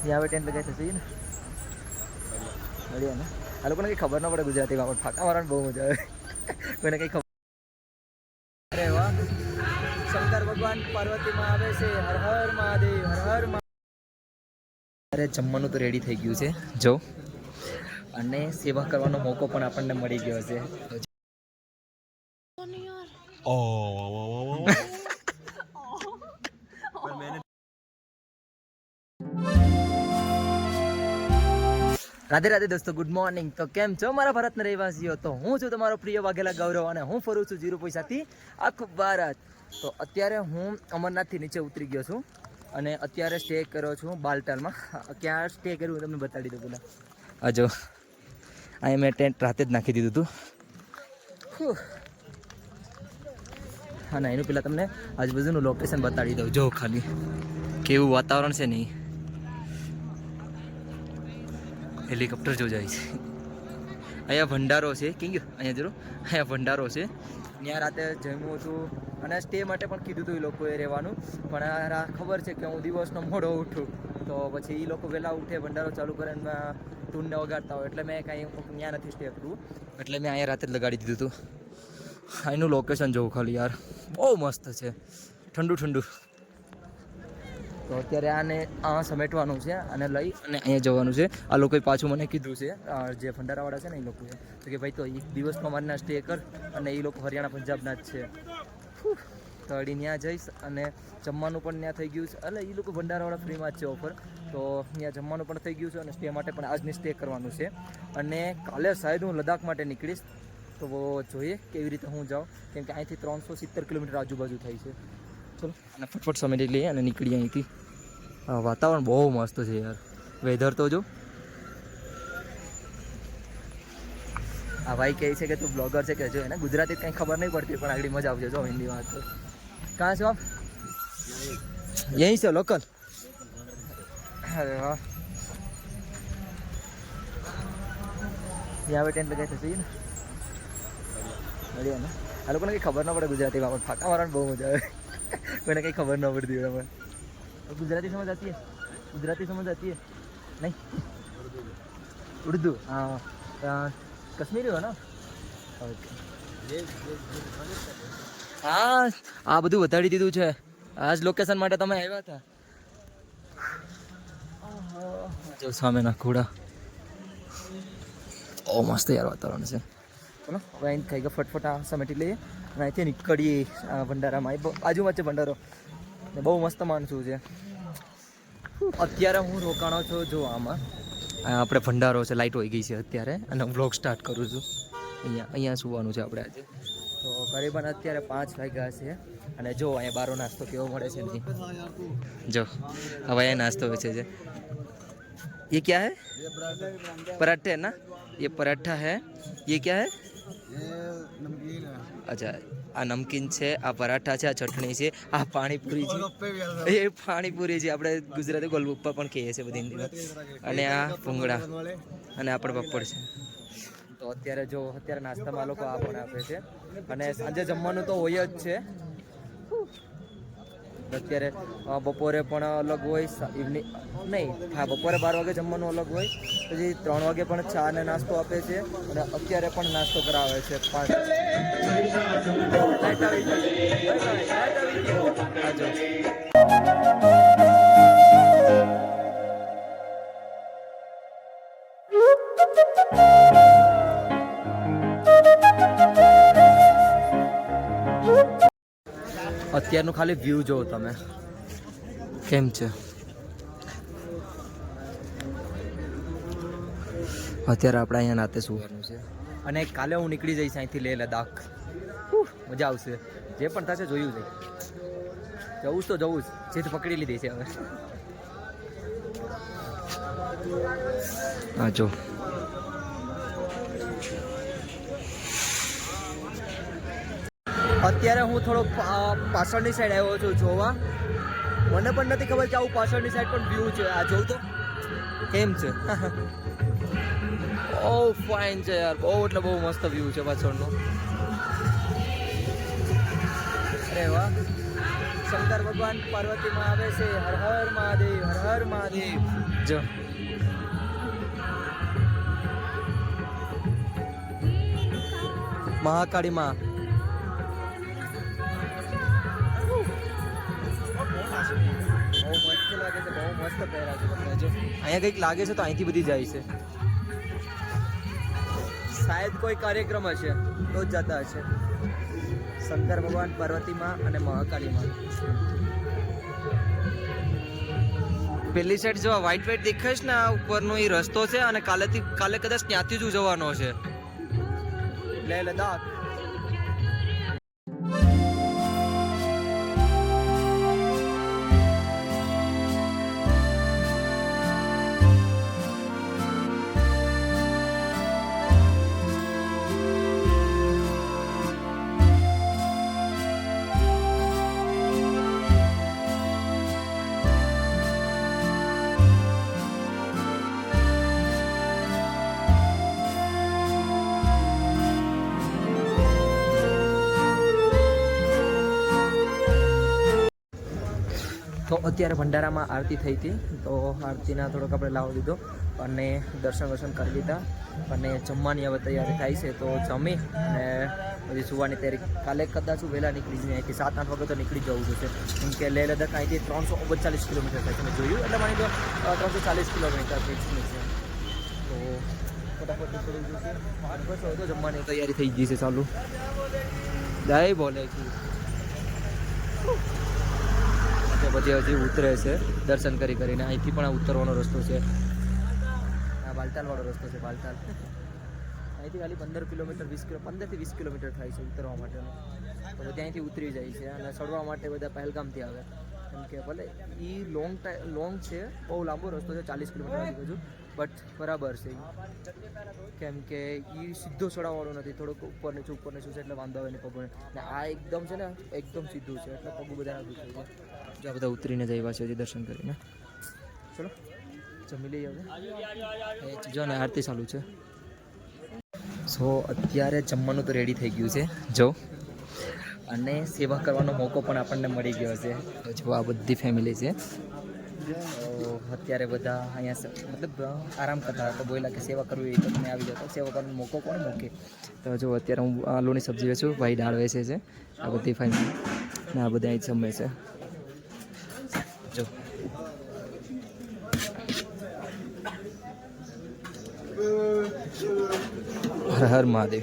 ત્યાં આવે ટેન્ટ લગાવી થશે ને. મળીએ ને. આ લોકોને કંઈ ખબર ન પડે ગુજરાતીમાં પણ ફાકા મારવાની બહુ મજા આવે. કોઈને કંઈ ખબર અરે વાહ. શંકર ભગવાન પાર્વતીમાં આવે છે. હર હર મહાદેવ હર હર અરે જમવાનું તો રેડી થઈ ગયું છે. જો. અને સેવા કરવાનો મોકો પણ આપણને મળી ગયો છે. રાધે રાધે દોસ્તો ગુડ મોર્નિંગ તો કેમ છો? મારા ભારતના રહેવાસીઓ, તો હું છું તમારો પ્રિય વાઘેલા ગૌરવ અને હું ફરું છું જીરો પૈસાથી આખું ભારત. તો અત્યારે હું અમરનાથથી નીચે ઉતરી ગયો છું અને અત્યારે સ્ટે કર્યો છું બાલટાલમાં. ક્યાં સ્ટે કર્યું હું તમને બતાડી દઉં પેલા આ જો અહીંયા મેં ટેન્ટ રાતે જ નાખી દીધું હતું. ના, એનું પેલા તમને આજુબાજુનું લોકેશન બતાડી દઉં. જો, ખાલી. કેવું વાતાવરણ છે નહીં હેલિકોપ્ટર જો જાય છે. અહીંયા ભંડારો છે. કેમ ગયો? અહીંયા જરો. અહીંયા ભંડારો છે. ત્યાં રાતે જમ્યું હતું અને સ્ટે માટે પણ કીધું હતું એ લોકોએ રહેવાનું. પણ ખબર છે કે હું દિવસનો મોડો ઉઠું. તો પછી એ લોકો વહેલા ઉઠે, ભંડારો ચાલુ કરે ટૂનને વગાડતા હોય. એટલે મેં કાંઈ ત્યાં નથી સ્ટે કરવું એટલે મેં અહીંયા રાતે જ લગાડી દીધું હતું. એનું લોકેશન જોવું ખાલી યાર. બહુ મસ્ત છે. ઠંડુ ઠંડુ. તો અત્યારે આને આ સમેટવાનું છે અને લઈ અને અહીંયા જવાનું છે. આ લોકોએ પાછું મને કીધું છે જે ભંડારાવાળા છે ને એ લોકોએ તો કે ભાઈ તો એક દિવસમાં મારના સ્ટે કર અને એ લોકો હરિયાણા પંજાબના જ છે. તો અડી ત્યાં જઈશ અને જમવાનું પણ ત્યાં થઈ ગયું છે. એટલે એ લોકો ભંડારાવાળા ફ્રીમાં જ છે ઓફર તો ત્યાં જમવાનું પણ થઈ ગયું છે અને સ્ટે માટે પણ આજની સ્ટે કરવાનું છે. અને કાલે શાયદ હું લદ્દાખ માટે નીકળીશ. તો જોઈએ કેવી રીતે હું જાઉં. કેમ કે અહીંથી ત્રણસો સિત્તેર કિલોમીટર આજુબાજુ થાય છે. ચલો, અને ફટફટ સમેટી લઈએ અને નીકળીએ અહીંથી. વાતાવરણ બહુ મસ્ત છે યાર. વેધર તો જો. આ ભાઈ કહે છે કે તું બ્લોગર છે કે જો એને ગુજરાતી કંઈ ખબર નહીં પડતી, પણ આગળ મજા આવશે જો હિન્દી વાત તો. કાં છો યહીં છે લોકલ અરે વાહ. ત્યાં આવે ટેન્ટ લગાવી થશે ને. મળીએ ને. આ લોકોને કંઈ ખબર ન પડે ગુજરાતીમાં પણ ફાકા મારવાની બહુ મજા આવે. કોઈને કંઈ ખબર ન પડતી હોય गुजराती समझ आती है गुजराती समझ आती है नहीं उर्दू हाँ अ, कश्मीरी हो ना ઓકે હા આ બધું વધારી દીધું છે આ જ લોકેશન માટે તમે આવ્યા હતા જો સામેના ઘોડા ઓ મસ્ત યાર વાતાવરણ છે ચલો હવે અહીં ખાઈ ગયા ફટફટ આ સમેટી લઈએ અને અહીંથી નીકળીએ આ ભંડારામાં અહીં બ- બાજુમાં જ છે ભંડારો ને બહુ મસ્ત માણસું છે અત્યારે હું રોકાણો છું જો આમાં આ આપણે ભંડારો છે લાઇટ હોઈ ગઈ છે અત્યારે અને હું બ્લોગ સ્ટાર્ટ કરું છું અહીંયા અહીંયા સુવાનું છે આપણે આજે તો કરીબન અત્યારે પાંચ વાગ્યા છે અને જો અહીંયા બારો નાસ્તો કેવો મળે છે નહીં જો હવે અહીંયા નાસ્તો વેચે છે ये क्या है पराठे है ना ये पराठा है ये क्या है અચ્છા, આ નમકીન છે, આ પરાઠા છે, આ ચટણી છે, આ પાણીપુરી છે. એ પાણીપુરી છે આપણે ગુજરાતી ગોલગપ્પા પણ કહીએ છીએ બધી હિન્દીમાં અને આ ભૂંગળા અને આપણે પપ્પડ છે. તો અત્યારે જો, અત્યારે નાસ્તામાં લોકો આ પણ આપે છે. અને સાંજે જમવાનું તો હોય જ છે. અત્યારે બપોરે પણ અલગ હોય ઇવનિંગ નહીં, હા, બપોરે બાર વાગે જમવાનું અલગ હોય. પછી ત્રણ વાગે પણ ચા અને નાસ્તો આપે છે. અને અત્યારે પણ નાસ્તો કરાવે છે. પાંચ અત્યારનું ખાલી વ્યૂ જોવો તમે. કેમ છે? અત્યારે આપણે અહીંયા નાતે છે અને કાલે હું નીકળી જઈશ અહીંથી લે લદ્દાખ. મજા આવશે. જે પણ થશે જોયું છે. જવું તો જવું જ. જીત પકડી લીધી છે હવે. હા, જો. અત્યારે હું થોડો પાછળની સાઈડ આવ્યો છું જોવા. મને પણ નથી ખબર કે આવું પાછળની સાઈડ પણ વ્યૂ છે. આ જોઉં તો? કેમ છે? ઓ ફાઇન છે યાર. બહુ એટલે બહુ મસ્ત વ્યૂ છે પાછળનો. અરે વાહ. શંકર ભગવાન પાર્વતીમાં આવે છે. હર હર મહાદેવ, હર હર મહાદેવ. જો. મહાકાળી માં બહુ બહુ અહીંયા કંઈક લાગે છે તો અહીંથી બધી જાય છે. શાયદ કોઈ કાર્યક્રમ હશે તો જ જતા હશે. શંકર ભગવાન પાર્વતીમાં અને મહાકાળીમાં પેલી સાઈડ જો વ્હાઈટ વ્હાઈટ દેખાય છે ને આ ઉપરનો એ રસ્તો છે અને કાલેથી કાલે કદાચ ત્યાંથી જ ઉજવવાનો છે લે લદાખ અત્યારે ભંડારામાં આરતી થઈ હતી. તો આરતીના થોડોક આપણે લાવો દીધો અને દર્શન વર્શન કરી લીધા. અને જમવાની હવે તૈયારી થાય છે, તો જમી અને પછી સુવાની તૈયારી. કાલે કદાચ હું વહેલા નીકળી જઈએ અહીંથી સાત, આઠ વાગે તો નીકળી જવું જશે કેમ કે લેહ લદ્દાખ અહીંથી ત્રણસો ઓગણચાલીસ કિલોમીટર થાય તમે જોયું? એટલે માની લો ત્રણસો ચાલીસ કિલોમીટર છે. તો ફટાફટ નીકળી જશે. પાંચ બસ હોય તો જમવાની તૈયારી થઈ ગઈ છે ચાલુ. જય બોલે છે કે પછી હજી ઉતરે છે, દર્શન કરી કરીને. અહીંથી પણ આ ઉતરવાનો રસ્તો છે. આ બાલતાલવાળો રસ્તો છે, બાલતાલ. અહીંથી ખાલી પંદર કિલોમીટર, વીસ કિલો, પંદરથી વીસ કિલોમીટર થાય છે ઉતરવા માટેનો. તો અહીંથી ઉતરી જાય છે અને ચડવા માટે બધા પહેલગામથી આવે. કેમ કે, ભલે એ લોંગ ટાઈમ લોંગ છે, બહુ લાંબો રસ્તો છે, ચાલીસ કિલોમીટર આજુબાજુ બટ બરાબર છે. કેમ કે એ સીધો ચડાવવાનો નથી, થોડોક ઉપર નીચે ઉપર નીચું છે, એટલે વાંધો આવે નહીં પગને ને આ એકદમ છે ને, એકદમ સીધું છે, એટલે પગ બધા દુખાય છે. બધા ઉતરીને જઈવા છે, હજી દર્શન કરીને. ચલો, જમી લઈએ હવે. જો ને, આરતી ચાલુ છે. સો અત્યારે જમવાનું તો રેડી થઈ ગયું છે. જો. અને સેવા કરવાનો મોકો પણ આપણને મળી ગયો છે. જો આ બધી ફેમિલી છે. અત્યારે બધા અહીંયા મતલબ, આરામ કરતા હતા. બોલ્યા કે સેવા કરવી તો તમે આવી જાઓ. તો સેવા કરવાનો મોકો કોણ મૂકે? તો જો અત્યારે હું આલુની સબ્જી વેચું, ભાઈ દાળ વેચે છે. આ બધી ફેમિલી ને આ બધા અહીં જમે છે. જો. હર હર મહાદેવ.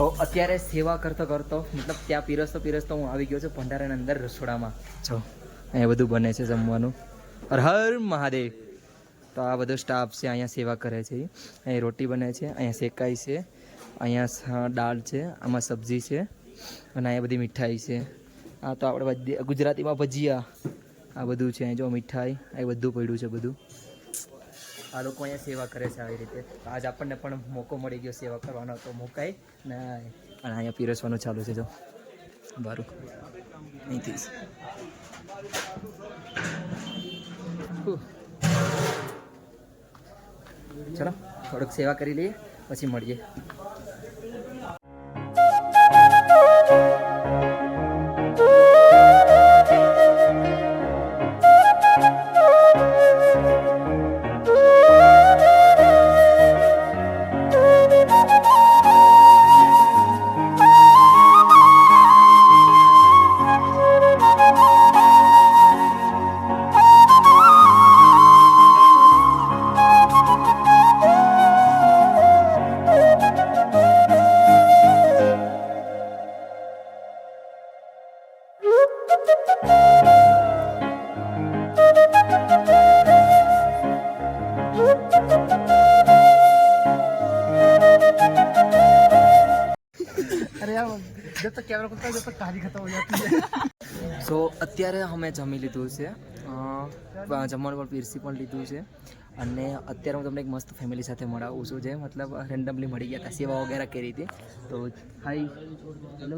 તો અત્યારે સેવા કરતો કરતો મતલબ ત્યાં પીરસતો પીરસતો હું આવી ગયો છું ભંડારાની અંદર રસોડામાં. જો. અહીંયા બધું બને છે જમવાનું. હર હર મહાદેવ. તો આ બધો સ્ટાફ છે અહીંયા સેવા કરે છે. અહીં રોટી બને છે અહીંયા શેકાય છે અહીંયા દાળ છે આમાં સબ્જી છે અને અહીંયા બધી મીઠાઈ છે. આ તો આપણે ગુજરાતીમાં ભજીયા. આ બધું છે અહીં જો મીઠાઈ આ બધું પડ્યું છે બધું. આ લોકો અહીંયા સેવા કરે છે આવી રીતે. આજ આપણને પણ મોકો મળી ગયો સેવા કરવાનો, તો મોકાય ને અને અહીંયા પીરસવાનું ચાલુ છે જો. બારું. અહીંથી. ચલો, થોડુંક સેવા કરી લઈએ, પછી મળીએ. અરે યાર જબ તક કેમેરા ખુલતા જબ તક તારી ખતમ હો જાતી હે સો અત્યારે અમે જમી લીધું છે. જમવાનું પણ પીરસી પણ લીધું છે. અને અત્યારે હું તમને એક મસ્ત ફેમિલી સાથે મળાવું છું જે મતલબ રેન્ડમલી મળી ગયા હતા સેવા વગેરે કરી હતી. તો હાઈ હેલો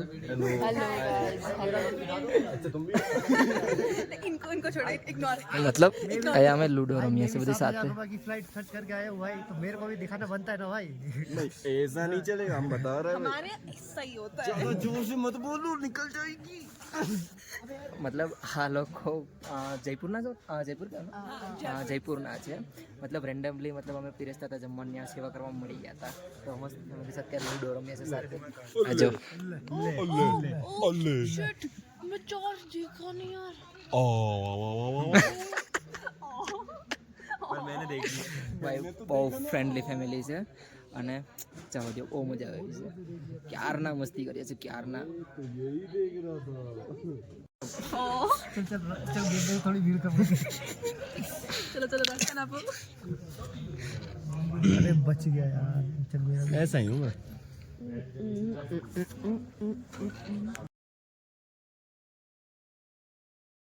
हेलो इनको इनको छोड़ो इग्नोर મતલબ અહીંયા અમે લૂડો રમીએ છીએ બધી સાથે की फ्लाइट खर्च करके आए हो भाई तो मेरे को भी दिखाना बनता है ना भाई ऐसा नहीं चलेगा हम बता रहे हमारे ऐसा ही होता है हैं जोर से मत बोलो निकल जाएगी મતલબ આ લોકો અ, જયપુરના છો અ, જયપુર ક્યાંના? હા જયપુરના છે મતલબ રેન્ડમલી મતલબ અમે પીરસતા હતા જમવાની ત્યાં સેવા કરવા મળી ગયા હતા તો મસ્ત ફેમિલી સાથે અત્યારે લૂડો રમીએ છીએ સાથે આજો शिट मैं चार देखा नहीं यार ભાઈ બહુ ફ્રેન્ડલી ફેમિલી છે અને ચાલો જો બહુ મજા આવી છે ક્યારના મસ્તી કરીએ છીએ ક્યારના चल चल चल गेट में थोड़ी भीड़ कम चलो चलो दर्शन आप अरे बच गया यार चल मेरा ऐसा ही हूँ मैं